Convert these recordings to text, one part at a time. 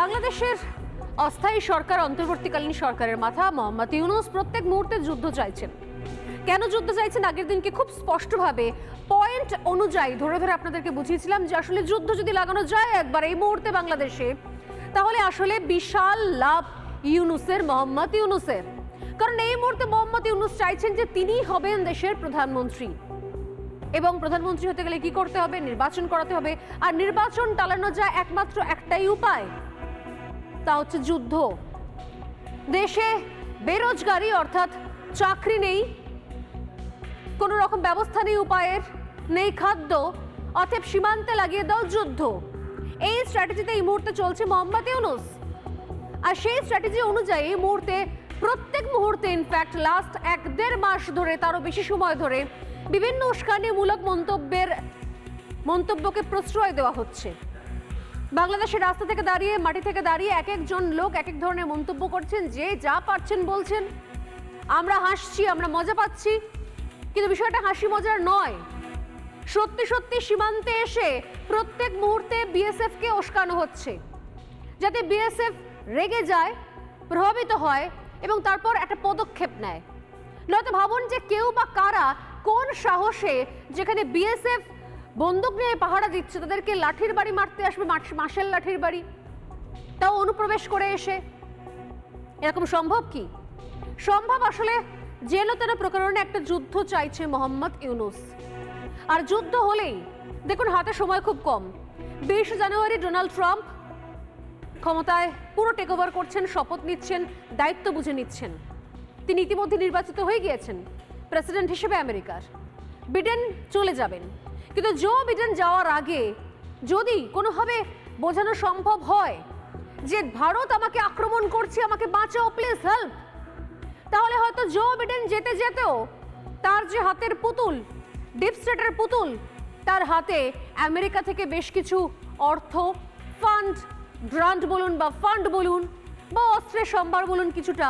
বাংলাদেশের অস্থায়ী সরকার অন্তর্বর্তীকালীন সরকারের মাথা, মোহাম্মদ ইউনুস প্রত্যেক মুহূর্তে যুদ্ধ চাইছেন। কেন যুদ্ধ চাইছেন? আগের দিনকে খুব স্পষ্টভাবে পয়েন্ট অনুযায়ী ধরে ধরে আপনাদেরকে বুঝিয়েছিলাম যে আসলে যুদ্ধ যদি লাগানো যায় একবার এই মুহূর্তে বাংলাদেশে, তাহলে আসলে বিশাল লাভ ইউনুসের, মোহাম্মদ ইউনুসের। কারণ এই মুহূর্তে মোহাম্মদ ইউনুস চাইছেন যে তিনিই হবেন দেশের প্রধানমন্ত্রী। এবং প্রধানমন্ত্রী হতে গেলে কি করতে হবে? নির্বাচন করাতে হবে। আর নির্বাচন টালানো যায় একমাত্র একটাই উপায় তা হচ্ছে যুদ্ধ। দেশে বেরোজগারি অর্থাৎ চাকরি নেই, কোনো রকম ব্যবস্থা নেই, উপায়ের নেই, খাদ্য অতএব সীমান্তে লাগিয়ে দাও যুদ্ধ। এই স্ট্র্যাটেজিতে এই মুহূর্তে চলছে মোহাম্মদ ইউনুস। আর সেই স্ট্র্যাটেজি অনুযায়ী এই মুহূর্তে, প্রত্যেক মুহূর্তে ইনফ্যাক্ট লাস্ট এক দেড় মাস ধরে, তারও বেশি সময় ধরে, বিভিন্ন উস্কানিমূলক মন্তব্যের মন্তব্যকে প্রশ্রয় দেওয়া হচ্ছে। বাংলাদেশের রাস্তা থেকে দাঁড়িয়ে, মাটি থেকে দাঁড়িয়ে এক একজন লোক এক এক ধরনের মন্তব্য করছেন, যে যা পারছেন বলছেন। আমরা হাসছি, আমরা মজা পাচ্ছি, কিন্তু বিষয়টা হাসি মজার নয়। সত্যি সত্যি সীমান্তে এসে প্রত্যেক মুহূর্তে বিএসএফকে উস্কানো হচ্ছে। যাতে বিএসএফ রেগে যায়, প্রভাবিত হয় এবং তারপর একটা পদক্ষেপ নেয়। নয়তো ভাবুন যে কেউ বা কারা কোন সাহসে যেখানে বিএসএফ বন্দুক নিয়ে পাহারা দিচ্ছে, তাদেরকে লাঠির বাড়ি মারতে আসবে মাস- মাসেল লাঠির বাড়ি। তাও অনুপ্রবেশ করে এসে। এরকম সম্ভব কি? সম্ভব আসলে জেলো তেরো প্রকরণে একটা যুদ্ধ চাইছে মোহাম্মদ ইউনুস। আর যুদ্ধ হলেই, দেখুন হাতে সময় খুব কম। বিশ জানুয়ারি ডোনাল্ড ট্রাম্প ক্ষমতায় পুরো টেক ওভার করছেন, শপথ নিচ্ছেন, দায়িত্ব বুঝে নিচ্ছেন। তিনি ইতিমধ্যে নির্বাচিত হয়ে গিয়েছেন, প্রেসিডেন্ট হিসেবে আমেরিকার। বিডেন চলে যাবেন। কিন্তু জো বিডেন যাওয়ার আগে যদি কোনোভাবে বোঝানো সম্ভব হয় যে ভারত আমাকে আক্রমণ করছে, আমাকে বাঁচাও প্লিজ হেল্প তাহলে হয়তো জো বিডেন যেতে যেতেও তার যে হাতের পুতুল ডিপ স্টেটের পুতুল, তার হাতে আমেরিকা থেকে বেশ কিছু অর্থ ফান্ড গ্রান্ট বলুন বা ফান্ড বলুন বা অস্ত্রের সম্ভার বলুন কিছুটা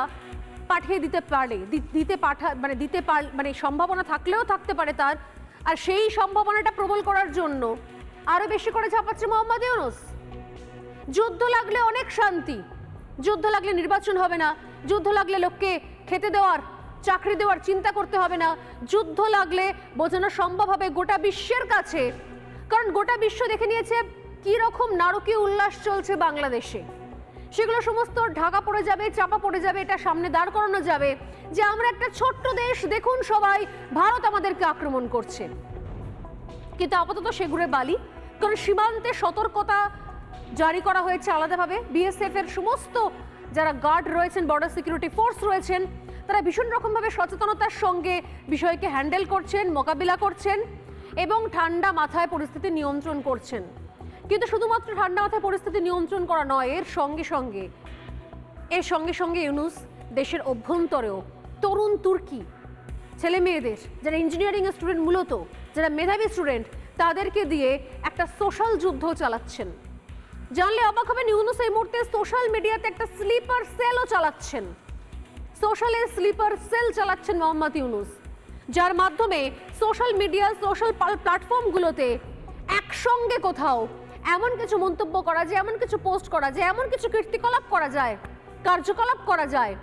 পাঠিয়ে দিতে পারে দিতে পাঠা মানে দিতে পার মানে সম্ভাবনা থাকলেও থাকতে পারে তার। আর সেই সম্ভাবনাটা প্রবল করার জন্য আরও বেশি করে ঝাঁপাচ্ছে মোহাম্মদ ইউনুস। যুদ্ধ লাগলে অনেক শান্তি, যুদ্ধ লাগলে নির্বাচন হবে না, যুদ্ধ লাগলে লোককে খেতে দেওয়ার, চাকরি দেওয়ার চিন্তা করতে হবে না, যুদ্ধ লাগলে বোঝানো সম্ভব হবে গোটা বিশ্বের কাছে। কারণ গোটা বিশ্ব দেখে নিয়েছে কি রকম নারকীয় উল্লাস চলছে বাংলাদেশে। সেগুলো সমস্ত ঢাকা পড়ে যাবে, চাপা পড়ে যাবে, এটা সামনে দাঁড় করানো যাবে যে আমরা একটা ছোট্ট দেশ, দেখুন সবাই, ভারত আমাদেরকে আক্রমণ করছে। কিন্তু আপাতত সেগুড়ে বালি, কারণ সীমান্তে সতর্কতা জারি করা হয়েছে আলাদাভাবে। বিএসএফ এর সমস্ত যারা গার্ড রয়েছেন বর্ডার সিকিউরিটি ফোর্স রয়েছেন, তারা ভীষণ রকমভাবে সচেতনতার সঙ্গে বিষয়কে হ্যান্ডেল করছেন, মোকাবিলা করছেন এবং ঠান্ডা মাথায় পরিস্থিতি নিয়ন্ত্রণ করছেন। কিন্তু শুধুমাত্র ঠান্ডা মাথায় পরিস্থিতি নিয়ন্ত্রণ করা নয়, এর সঙ্গে সঙ্গে, এর সঙ্গে সঙ্গে ইউনুস দেশের অভ্যন্তরেও, তরুণ তুর্কি, ছেলে মেয়েদের, যারা ইঞ্জিনিয়ারিং স্টুডেন্ট মূলত, যারা মেধাবী স্টুডেন্ট তাদেরকে দিয়ে একটা সোশ্যাল যুদ্ধ চালাচ্ছেন। জানলে অবাক হবেন, ইউনুস এই মুহূর্তে সোশ্যাল মিডিয়াতে একটা স্লিপার সেলও চালাচ্ছেন। সোশ্যালে স্লিপার সেল চালাচ্ছেন মোহাম্মদ ইউনুস, যার মাধ্যমে সোশ্যাল মিডিয়া সোশ্যাল প্ল্যাটফর্মগুলোতে একসঙ্গে কোথাও এমন কিছু মন্তব্য করা যায়, এমন কিছু পোস্ট করা যায়, এমন কিছু কীর্তিকলাপ করা যায়, কার্যকলাপ করা যায়,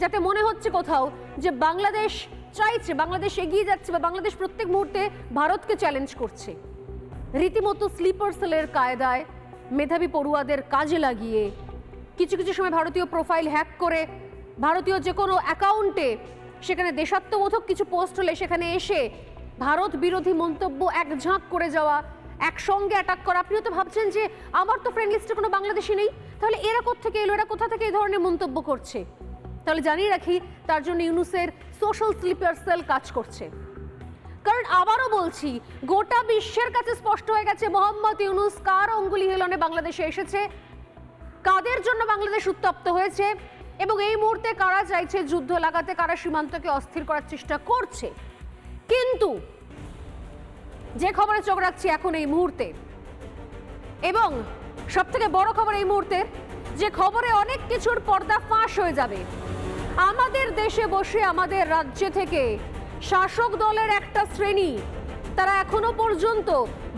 যাতে মনে হচ্ছে কোথাও যে বাংলাদেশ চাইছে, বাংলাদেশ এগিয়ে যাচ্ছে বা বাংলাদেশ প্রত্যেক মুহূর্তে ভারতকে চ্যালেঞ্জ করছে। রীতিমতো স্লিপার সেলের কায়দায় মেধাবী পড়ুয়াদের কাজে লাগিয়ে কিছু কিছু সময় ভারতীয় প্রোফাইল হ্যাক করে ভারতীয় যে কোনো অ্যাকাউন্টে সেখানে দেশাত্মবোধক কিছু পোস্ট হলে সেখানে এসে ভারত বিরোধী মন্তব্য এক ঝাঁক করে যাওয়া একসঙ্গে অ্যাটাক করা। আপনিও তো ভাবছেন যে আমার তো ফ্রেন্ড লিস্টে কোনো বাংলাদেশি নেই। তাহলে এরা থেকে এলো? এরা কোথা থেকে এই ধরনের মন্তব্য করছে? তাহলে জানিয়ে রাখি, তার জন্য ইউনুসের সোশ্যাল স্লিপার সেল কাজ করছে। কারণ আবারও বলছি, গোটা বিশ্বের কাছে স্পষ্ট হয়ে গেছে, মোহাম্মদ ইউনুস কার অঙ্গুলি হেলনে বাংলাদেশে এসেছে? কাদের জন্য বাংলাদেশ উত্তপ্ত হয়েছে? এবং এই মুহূর্তে কারা চাইছে যুদ্ধ লাগাতে, কারা সীমান্তকে অস্থির করার চেষ্টা করছে? কিন্তু যে খবরে চোখ রাখছি এখন এই মুহূর্তে। এবং সব থেকে বড় খবর এই মুহূর্তে, যে খবরে অনেক কিছুর পর্দা ফাঁস হয়ে যাবে। আমাদের দেশে বসে আমাদের রাজ্য থেকে শাসক দলের একটা শ্রেণি, তারা এখনও পর্যন্ত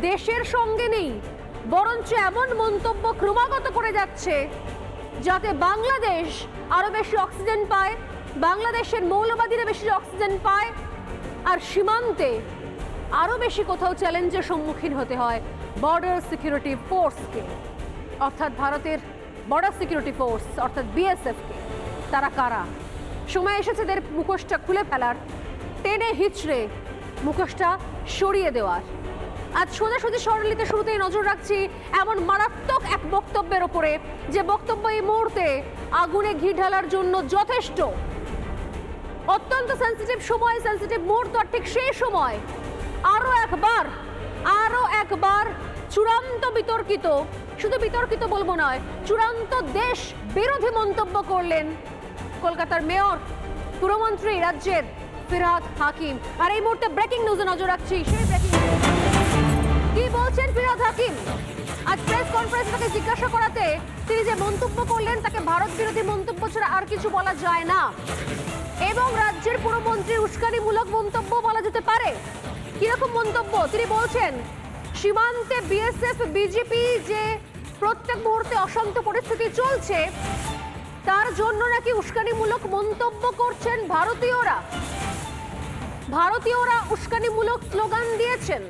দেশের সঙ্গে নেই, বরঞ্চ এমন মন্তব্য ক্রমাগত করে যাচ্ছে, যাতে বাংলাদেশ আরও বেশি অক্সিজেন পায়, বাংলাদেশের মৌলবাদীরা বেশি অক্সিজেন পায়, আর সীমান্তে আরও বেশি কোথাও চ্যালেঞ্জের সম্মুখীন হতে হয় বর্ডার সিকিউরিটি ফোর্সকে অর্থাৎ ভারতের বর্ডার সিকিউরিটি ফোর্স অর্থাৎ বিএসএফকে তারা কারা? সময় এসেছে এদের মুখোশটা খুলে ফেলার। টেনে হিচড়ে মুখোশটা সরিয়ে দেওয়ার। আজ সোজাসুজি স্বরলিতে শুরুতেই নজর রাখছি এমন মারাত্মক এক বক্তব্যের ওপরে যে বক্তব্য এই মুহূর্তে আগুনে ঘি ঢালার জন্য যথেষ্ট। অত্যন্ত সেন্সিটিভ সময় সেন্সিটিভ মুহূর্ত ঠিক সেই সময় আরও একবার আরও একবার চূড়ান্ত বিতর্কিত, শুধু বিতর্কিত বলব নয়, চূড়ান্ত দেশ বিরোধী মন্তব্য করলেন কলকাতার মেয়র, পুরমন্ত্রী রাজ্যের ফিরহাদ হাকিম। আর এই মুহূর্তে ব্রেকিং নিউজে নজর রাখছি, সেই ব্রেকিং কি বলছেন ফিরহাদ হাকিম? আজ প্রেস কনফারেন্সে তাকে জিজ্ঞাসা করাতে তিনি যে মন্তব্য করলেন তাকে ভারত বিরোধী মন্তব্য ছাড়া আর কিছু বলা যায় না। এবং রাজ্যের পুরমন্ত্রীর উস্কানিমূলক মন্তব্য বলা যেতে পারে। কীরকম মন্তব্য? তিনি বলছেন, সীমান্তে বিএসএফ, বিজেপি যে প্রত্যেক মুহূর্তে অশান্ত পরিস্থিতি চলছে, তার জন্য নাকি উস্কানিমূলক মন্তব্য করছেন ভারতীয়রা। ভারতীয়রা উস্কানিমূলক স্লোগান দিয়েছেন।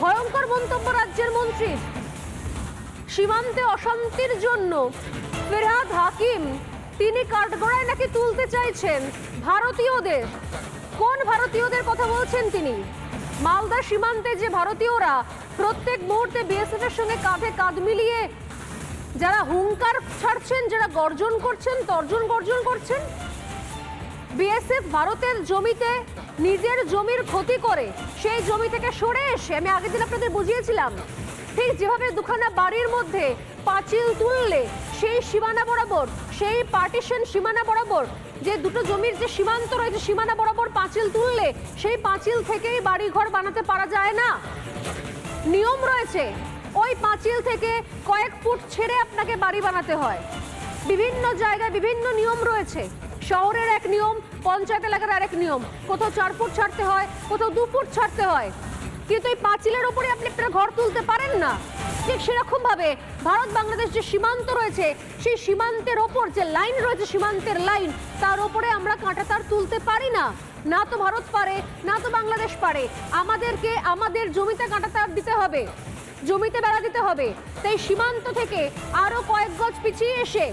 ভয়ঙ্কর মন্তব্য রাজ্যের মন্ত্রীর সীমান্তে অশান্তির জন্য ফেরহাদ হাকিম, তিনি কাঠগড়ায় নাকি তুলতে চাইছেন ভারতীয়দের। কোন ভারতীয়দের কথা বলছেন তিনি? মালদা সীমান্তে যে ভারতীয়রা প্রত্যেক মুহূর্তে বিএসএফ এর সঙ্গে কাঁধে কাঁধ মিলিয়ে যারা হুঙ্কার ছাড়ছেন, যারা গর্জন করছেন, তর্জন গর্জন করছেন বিএসএফ ভারতের জমিতে নিজের জমির ক্ষতি করে সেই জমি থেকে সরে এসে, আমি আগের দিন আপনাদের বুঝিয়েছিলাম, ঠিক যেভাবে দুখানা বাড়ির মধ্যে পাঁচিল তুললে সেই সীমানা বরাবর, সেই পার্টিশন সীমানা বরাবর যে দুটো জমির যে সীমান্ত রয়েছে, সীমানা বরাবর পাঁচিল তুললে সেই পাঁচিল থেকেই বাড়ি ঘর বানাতে পারা যায় না। নিয়ম রয়েছে, ওই পাঁচিল থেকে কয়েক ফুট ছেড়ে আপনাকে বাড়ি বানাতে হয়। বিভিন্ন জায়গায় বিভিন্ন নিয়ম রয়েছে। শহরের এক নিয়ম, পঞ্চায়েত এলাকার আরেক নিয়ম। কোথাও চার ফুট ছাড়তে হয়, কোথাও দু ফুট ছাড়তে হয়। কিন্তু এই পাঁচিলের ওপরে আপনি আপনার ঘর তুলতে পারেন না। ঠিক সেরকম ভাবে ভারত বাংলাদেশ যে সীমান্ত রয়েছে, সেই সীমান্তের ওপর যে লাইন রয়েছে, সীমান্তের লাইন, তার ওপরে আমরা কাঁটা তার তুলতে পারি না। না তো ভারত পারে, না তো বাংলাদেশ পারে। আমাদেরকে, আমাদের জমিতে কাঁটা তার দিতে হবে, জমিতে বেড়া দিতে হবে। তাই সীমান্ত থেকে আরও কয়েক গজ পিছিয়ে এসে,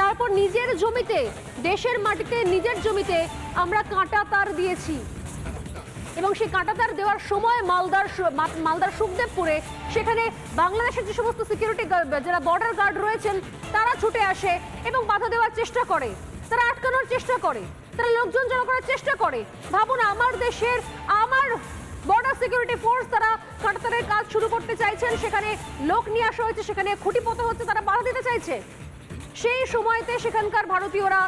তারপর নিজের জমিতে, দেশের মাটিতে, নিজের জমিতে আমরা কাঁটা তার দিয়েছি। এবং সেই কাঁটাতার দেওয়ার সময় মালদার মালদার সুখদেবপুরে সেখানে বাংলাদেশের যে সমস্ত সিকিউরিটি যারা বর্ডার গার্ড রয়েছেন, তারা ছুটে আসে এবং বাধা দেওয়ার চেষ্টা করে। তারা আটকানোর চেষ্টা করে। তারা লোকজন জড়ো করার চেষ্টা করে। ভাবুন, আমার দেশের, আমার বর্ডার সিকিউরিটি ফোর্স তারা কাঁটাতারের কাজ শুরু করতে চাইছেন, সেখানে লোক নিয়ে আসা হয়েছে, সেখানে খুঁটি পোতা হচ্ছে, তারা বাধা দিতে চাইছে। সেই সময়তে সেখানকার ভারতীয়রা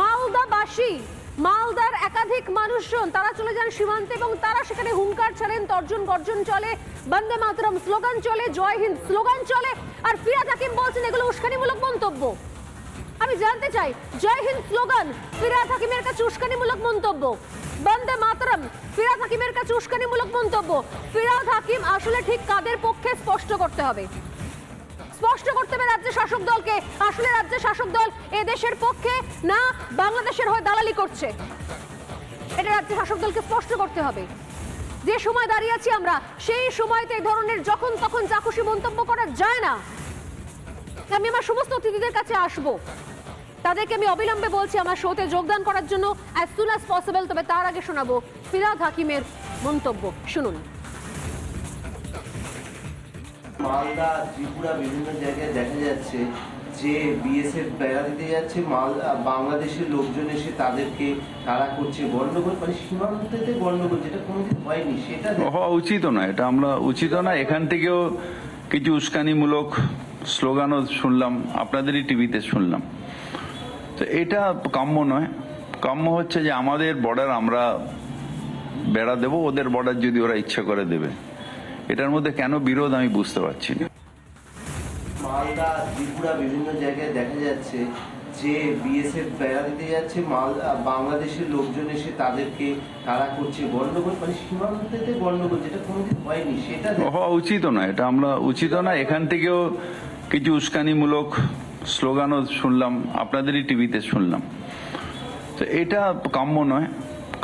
মালদাবাসী মালদার একাধিক মানুষজন, তারা চলে যান সীমান্তে এবং তারা সেখানে হুঙ্কার ছাড়েন, তর্জন গর্জন চলে, বন্দে মাতরম স্লোগান চলে, জয় হিন্দ স্লোগান চলে। আর ফিরাদ হাকিম বলছেন, এগুলো উস্কানিমূলক মন্তব্য। আমি জানতে চাই, জয় হিন্দ স্লোগান ফিরাদ হাকিমের কাছে উস্কানিমূলক মন্তব্য? বন্দে মাতরম ফিরাদ হাকিমের কাছে উস্কানিমূলক মন্তব্য? ফিরাদ হাকিম আসলে ঠিক কাদের পক্ষে স্পষ্ট করতে হবে? স্পষ্ট করতে হবে রাজ্যের শাসক দলকে। আসলে রাজ্যের শাসক দল এ দেশের পক্ষে না, বাংলাদেশের হয়ে দালালি করছে। এটা রাজ্যের শাসক দলকে স্পষ্ট করতে হবে। যে সময় দাঁড়িয়ে আছি আমরা, সেই সময়তে এই ধরনের যখন তখন যা খুশি মন্তব্য করা যায় না। আমি আমার সমস্ত অতিথিদের কাছে আসব। তাদেরকে আমি অবিলম্বে বলছি, আমার শোতে যোগদান করার জন্য অ্যাজ সুন অ্যাজ পসিবল তবে তার আগে শোনাবো। ফিরাদ হাকিমের মন্তব্য। শুনুন। মালদা, ত্রিপুরা বিভিন্ন জায়গায় দেখা যাচ্ছে যে বিএসএফ বেড়া দিতে যাচ্ছে। মালদা, বাংলাদেশের লোকজন এসে তাদেরকে তাড়া করছে। গন্ডগোল মানে সীমান্ততে গন্ডগোল যেটা কোনোদিন হয়নি, সেটা হওয়া উচিত না এটা আমরা উচিত না এখান থেকেও কিছু উস্কানিমূলক স্লোগানও শুনলাম, আপনাদেরই টিভিতে শুনলাম। তো এটা কাম্য নয়। কাম্য হচ্ছে যে আমাদের বর্ডার আমরা বেড়া দেব, ওদের বর্ডার যদি ওরা ইচ্ছা করে দেবে। এটার মধ্যে কেন বিরোধ আমি বুঝতে পারছি না। মালদা ত্রিপুরা বিভিন্ন জায়গায় দেখা যাচ্ছে যে বিএসএফ বেড়া দিতে যাচ্ছে। মাল বাংলাদেশের লোকজন এসে তাদেরকে তারা করছে। গন্ডগোল মানে সীমান্তেতে গন্ডগোল যেটা কোনোদিন হয়নি সেটা হওয়া উচিত না এটা আমরা উচিত না। এখান থেকেও কিছু উস্কানিমূলক স্লোগানও শুনলাম আপনাদেরই টিভিতে শুনলাম। তো এটা কাম্য নয়।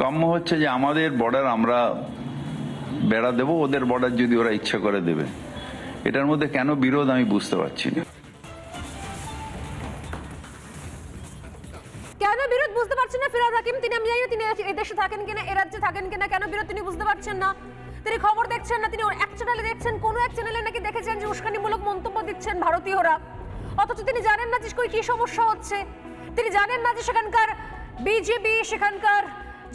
কাম্য হচ্ছে যে আমাদের বর্ডার আমরা বেড়া দেবো, ওদের বর্ডার যদি ওরা ইচ্ছা করে দেবে। এটার মধ্যে কেন বিরোধ আমি বুঝতে পারছি না। কেন বিরোধ বুঝতে পারছেন না? তিনি আমি তিনি থাকেন কিনা, এ রাজ্যে থাকেন কিনা বিরোধ তিনি বুঝতে পারছেন না? তিনি খবর দেখছেন না, তিনি এক চ্যানেলে দেখছেন এক চ্যানেলে নাকি দেখেছেন যে মন্তব্য দিচ্ছেন ভারতীয়রা। অথচ তিনি জানেন না সমস্যা হচ্ছে। তিনি জানেন না যে সেখানকার বিজেপি, সেখানকার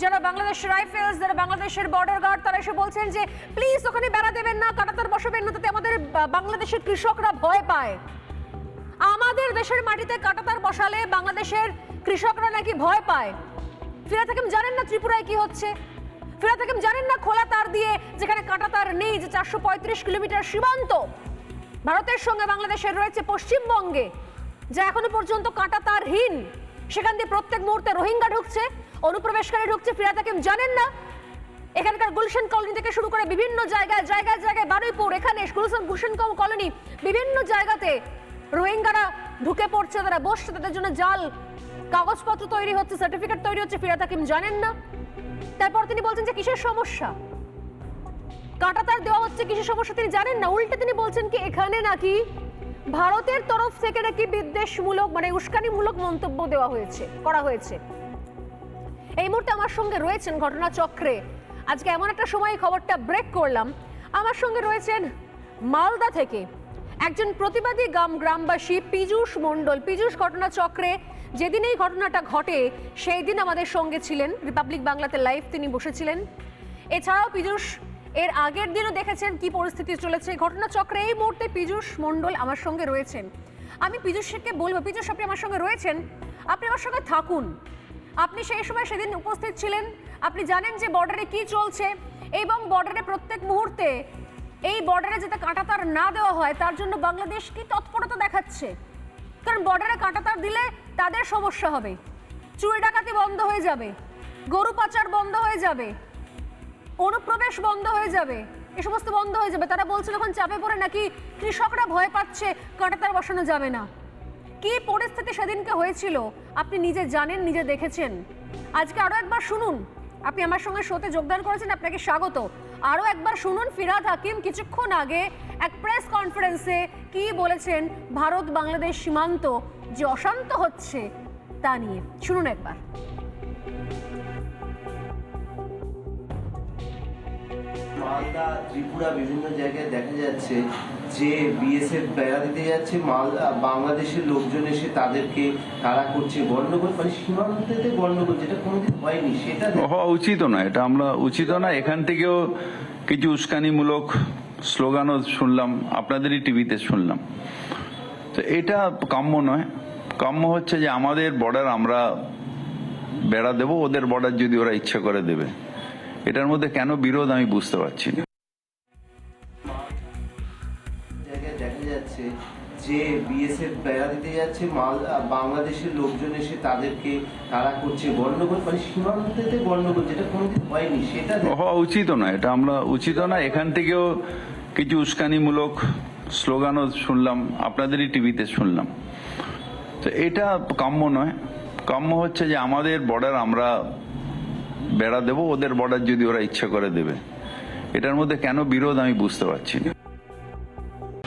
যারা বাংলাদেশ রাইফেলস, যারা বাংলাদেশের বর্ডার গার্ড তারা এসে বলছেন যে প্লিজ ওখানে বেড়া দেবেন না। কাটাতার বসাবেন না। তাতে আমাদের বাংলাদেশের কৃষকরা ভয় পায়। আমাদের দেশের মাটিতে কাটাতার বসালে বাংলাদেশের কৃষকরা নাকি ভয় পায়? ফিরাত হাকিম জানেন না ত্রিপুরায় কি হচ্ছে? ফিরাত হাকিম জানেন না খোলা তার দিয়ে যেখানে কাটাতার নেই, যে চারশো পঁয়ত্রিশ কিলোমিটার সীমান্ত? ভারতের সঙ্গে বাংলাদেশের রয়েছে পশ্চিমবঙ্গে, যা এখনও পর্যন্ত কাটাতারহীন। সেখান দিয়ে প্রত্যেক মুহূর্তে রোহিঙ্গা ঢুকছে। অনুপ্রবেশকারী ঢুকছে ফিরাত হাকিম জানেন না। এখানকার গুলশান কলোনি থেকে শুরু করে বিভিন্ন জায়গায় জায়গায় জায়গায় বারুইপুর, এখানে গুলশান কলোনি, বিভিন্ন জায়গাতে রোহিঙ্গারা ঢুকে পড়ছে, তারা বসছে, তাদের জন্য জাল, কাগজপত্র তৈরি হচ্ছে সার্টিফিকেট তৈরি হচ্ছে ফিরাত হাকিম জানেন না। তারপর তিনি বলছেন যে, কিসের সমস্যা? কাটাতার দেওয়া হচ্ছে, কিসের সমস্যা তিনি জানেন না। উল্টে তিনি বলছেন কি, এখানে নাকি ভারতের তরফ থেকে নাকি বিদ্বেষমূলক মানে উস্কানিমূলক মন্তব্য দেওয়া হয়েছে, করা হয়েছে। এই মুহূর্তে আমার সঙ্গে রয়েছেন ঘটনাচক্রে। আজকে এমন একটা সময় খবরটা ব্রেক করলাম। আমার সঙ্গে রয়েছেন মালদা থেকে একজন প্রতিবাদী গ্রাম গ্রামবাসী পীযূষ মণ্ডল। পীযূষ, ঘটনাচক্রে যেদিন এই ঘটনাটা ঘটে, সেই দিন আমাদের সঙ্গে ছিলেন রিপাবলিক বাংলাতে লাইভ তিনি বসেছিলেন। এছাড়াও পীযূষ, এর আগের দিনও দেখেছেন কি পরিস্থিতি চলেছে ঘটনাচক্রে। এই মুহূর্তে পীযূষ মণ্ডল আমার সঙ্গে রয়েছেন। আমি পীযূষকে বলব, পীযূষ, আপনি আমার সঙ্গে রয়েছেন? আপনি আমার সঙ্গে থাকুন। আপনি সেই সময় সেদিন উপস্থিত ছিলেন। আপনি জানেন যে বর্ডারে কি চলছে এবং বর্ডারে প্রত্যেক মুহূর্তে এই বর্ডারে যাতে কাঁটাতার না দেওয়া হয়, তার জন্য বাংলাদেশ কি তৎপরতা দেখাচ্ছে? কারণ বর্ডারে কাঁটাতার দিলে তাদের সমস্যা হবে। চুরি ডাকাতি বন্ধ হয়ে যাবে। গরু পাচার বন্ধ হয়ে যাবে। অনুপ্রবেশ বন্ধ হয়ে যাবে। এ সমস্ত বন্ধ হয়ে যাবে। তারা বলছে এখন চাপে পড়ে নাকি কৃষকরা ভয় পাচ্ছে, কাঁটাতার বসানো যাবে না। কি পরিস্থিতি সেদিনকে হয়েছিল? আপনি নিজে জানেন, নিজে দেখেছেন? আজকে আরও একবার শুনুন। আপনি আমার সঙ্গে শোতে যোগদান করেছেন, আপনাকে স্বাগত। আরও একবার শুনুন, ফিরাদ হাকিম কিছুক্ষণ আগে এক প্রেস কনফারেন্সে কি বলেছেন? ভারত বাংলাদেশ সীমান্ত যে অশান্ত হচ্ছে, তা নিয়ে। শুনুন একবার। মালদা, ত্রিপুরা বিভিন্ন জায়গায় দেখা যাচ্ছে যে বিএসএফ বেড়া দিতে যাচ্ছে বাংলাদেশের লোকজন এসে তাদেরকে তারা করছে। গন্ডগোল মানে সীমান্তেতে গন্ডগোল যেটা কোনোদিন হয়নি, সেটা হওয়া উচিত না এটা আমরা উচিত না এখান থেকেও কিছু উস্কানিমূলক স্লোগানও শুনলাম, আপনাদেরই টিভিতে শুনলাম। তো এটা কাম্য নয়। কাম্য হচ্ছে যে আমাদের বর্ডার আমরা বেড়া দেবো, ওদের বর্ডার যদি ওরা ইচ্ছা করে দেবে। এটার মধ্যে কেন বিরোধ আমি বুঝতে পারছি না। যাচ্ছে, যে বিএসএফ বেড়া দিতে যাচ্ছে, মাল বাংলাদেশের লোকজন এসে তাদেরকে তারা করছে। গন্ডগোল মানে সীমান্তেতে গন্ডগোল যেটা কোনোদিন হয়নি, সেটা হওয়া উচিত না এটা আমরা উচিত না এখান থেকেও কিছু উস্কানিমূলক স্লোগানও শুনলাম, আপনাদেরই টিভিতে শুনলাম। তো এটা কাম্য নয়। কাম্য হচ্ছে যে আমাদের বর্ডার আমরা বেড়া দেবো, ওদের বর্ডার যদি ওরা ইচ্ছা করে দেবে। এটার মধ্যে কেন বিরোধ আমি বুঝতে পারছি না।